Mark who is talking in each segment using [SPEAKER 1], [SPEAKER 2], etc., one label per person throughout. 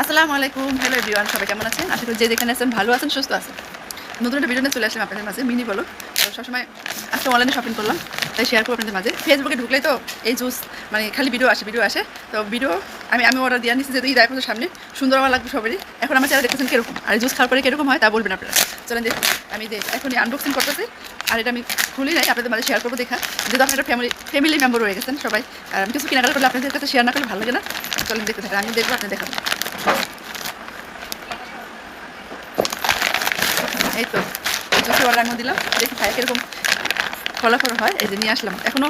[SPEAKER 1] আসসালামু আলাইকুম। Hello everyone সবাই কেমন আছেন? আশা করি যে যেখানে আছেন ভালো আছেন, সুস্থ আছেন। নতুন একটা ভিডিও নিয়ে চলে আসলাম আপনাদের মাঝে মিনি বলো সবসময় আজকে অনলাইনে শপিং করলাম, তাই শেয়ার করব আপনাদের মাঝে। ফেসবুকে ঢুকলেই তো এই জুস মানে খালি ভিডিও আসে ভিডিও আসে। তো ভিডিও আমি আমি অর্ডার দিয়ে নিচ্ছি যেহেতু ঈদ আইফোনের সামনে, সুন্দর আমার লাগবে সবারই। এখন আমার চেহারা দেখতেছেন কীরকম? আর জুস খাওয়ার পরে কীরকম হয় তা বলবেন আপনারা। চলেন দেখুন আমি যে এখনই আনবক্সিং করতেছি, আর এটা আমি খুলি নাই, আপনাদের মাঝে শেয়ার করব, দেখা। যেহেতু আপনারা ফ্যামিলি ফ্যামিলি মেম্বার রয়ে গেছেন সবাই, আর আমি কিছু কেনাকাটা করলে আপনাদের কাছে শেয়ার না করলে ভালো লাগে না। চলেন দেখতে থাকেন, আমি দেখব আপনি দেখাবো। এই তো জুসের অর্ডার দিলাম, দেখি খাই কীরকম ফলাফল হয়, এই যে নিয়ে আসলাম। এখনও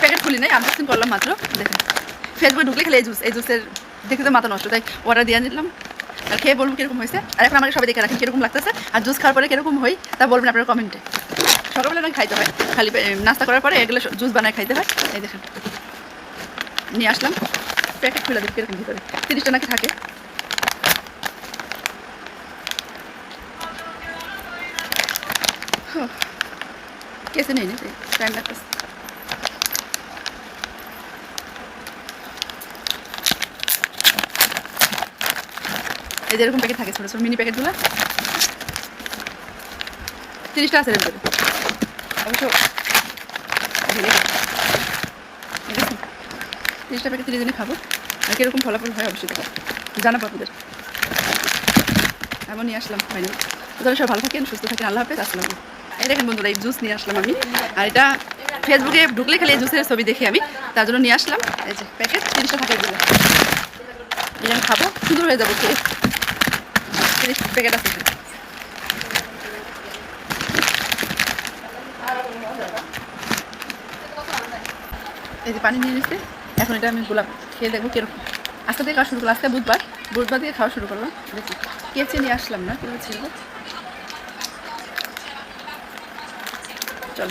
[SPEAKER 1] প্যাকেট খুলি নাই আনবক্সিং করলাম মাত্র, দেখেন। ফেসবুকে ঢুকলে খেলে এই জুস এই জুসের দেখে তো মাথা নষ্ট, তাই অর্ডার দিয়ে নিলাম। আর খেয়ে বলব কীরকম হয়েছে, আর এখন আমাকে সবাই দেখে রাখেন কীরকম লাগতেছে, আর জুস খাওয়ার পরে কীরকম হয় তা বলবেন আপনার কমেন্টে সকালবেলা নাকি খাইতে হয়, খালি নাস্তা করার পরে এগুলো জুস বানায় খাইতে হয়, এই দেখেন। নিয়ে আসলাম প্যাকেট খুলে দেখি কীরকম ভিতরে। তিরিশটা নাকি থাকে। কেসে নেই না টাইম লাগতেছে এই যে এরকম প্যাকেট থাকে মিনি প্যাকেটগুলো তিরিশটা আছে এর অবশ্য? তিরিশটা প্যাকেট তিরিশ দিনে খাব আর কীরকম ফলাফল হয় অবশ্যই জানাব আপনাদের এমন নিয়ে আসলাম ফাইনাল তাহলে সব ভালো থাকেন সুস্থ থাকেন আল্লাহ হাফেজ আসসালাম দেখেন বন্ধুরা এই জুস নিয়ে আসলাম আমি। আর এটা ফেসবুকে ঢুকলে খালি এই জুসের ছবি দেখে আমি। তার জন্য নিয়ে আসলাম। এই যে প্যাকেট তিরিশটা থাকে এগুলো এই খাব, সুন্দর হয়ে যাব প্যাকেট আছে এই যে পানি নিয়ে নিচ্ছে। এখন এটা আমি গোলাপ খেয়ে দেখব কীরকম। আজকে থেকে খাওয়া শুরু করলাম। আজকে বুধবার। বুধবার থেকে খাওয়া শুরু করলাম। দেখি কেচে নিয়ে আসলাম না। কীভাবে ছিল চল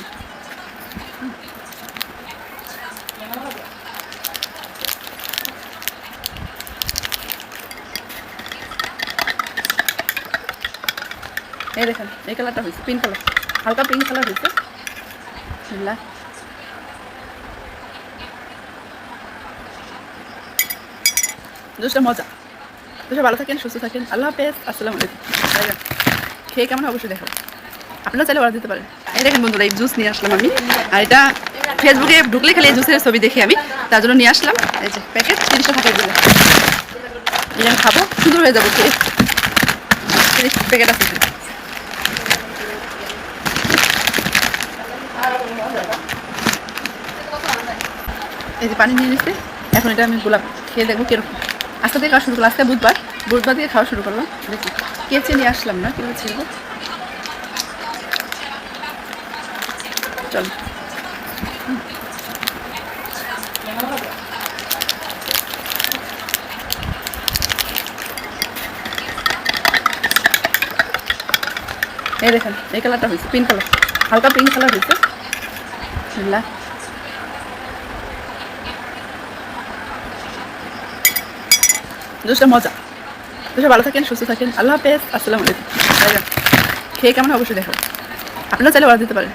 [SPEAKER 1] এই দেখেন, এই কালারটা হয়েছে পিঙ্ক কালার হালকা পিঙ্ক কালার হয়েছে। বিসমিল্লাহ। জুসটা মজা। তো ভালো থাকেন, সুস্থ থাকেন। আল্লাহ হাফেজ। আসসালামু আলাইকুম। খেয়ে কেমন অবশ্যই দেখো আপনারা চাইলে অর্ডার দিতে পারেন। এই দেখেন বন্ধুরা এই জুস নিয়ে আসলাম আমি। আর এটা ফেসবুকে ঢুকলে খালি এই জুসের ছবি দেখে আমি। তার জন্য নিয়ে আসলাম। এই যে প্যাকেট এগুলো এই যে আমি খাব, সুন্দর হয়ে যাব প্যাকেট আছে। এই যে পানি নিয়ে নিচ্ছে। এখন এটা আমি গোলাপ খেয়ে দেখব কীরকম। আজকে থেকে খাওয়া শুরু করলাম। আজকে বুধবার। বুধবার থেকে খাওয়া শুরু করলাম। দেখি। কেচে নিয়ে আসলাম না, কীভাবে ছিল চল এই দেখেন, এই কালারটা হয়েছে পিঙ্ক কালার হালকা পিঙ্ক কালার হয়েছে। জুসটা মজা। দুশো ভালো থাকেন, সুস্থ থাকেন। আল্লাহ হাফেজ, আসসালামু আলাইকুম। খেয়ে কেমন অবশ্যই দেখো। আপনারা চাইলে অর্ডার দিতে পারেন।